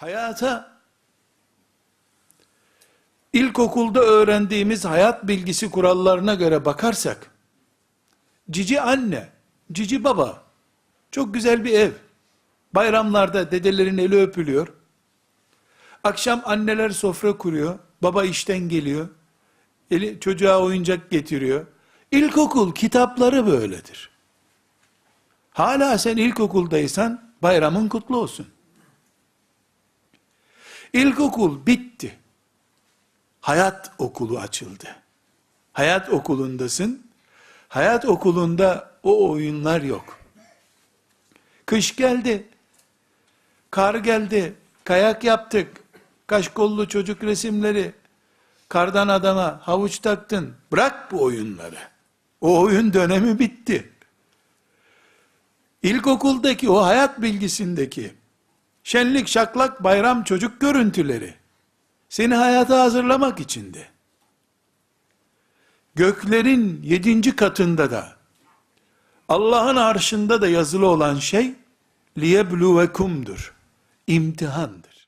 hayata ilkokulda öğrendiğimiz hayat bilgisi kurallarına göre bakarsak, cici anne, cici baba, çok güzel bir ev, bayramlarda dedelerin eli öpülüyor, akşam anneler sofra kuruyor, baba işten geliyor, eli, çocuğa oyuncak getiriyor. İlkokul kitapları böyledir. Hala sen ilkokuldaysan bayramın kutlu olsun. İlkokul bitti. Hayat okulu açıldı. Hayat okulundasın. Hayat okulunda o oyunlar yok. Kış geldi. Kar geldi. Kayak yaptık. Kaşkollu çocuk resimleri. Kardan adama havuç taktın. Bırak bu oyunları. O oyun dönemi bitti. İlkokuldaki o hayat bilgisindeki şenlik şaklak bayram çocuk görüntüleri seni hayata hazırlamak içindi. Göklerin yedinci katında da Allah'ın arşında da yazılı olan şey liyebluvekumdur. İmtihandır.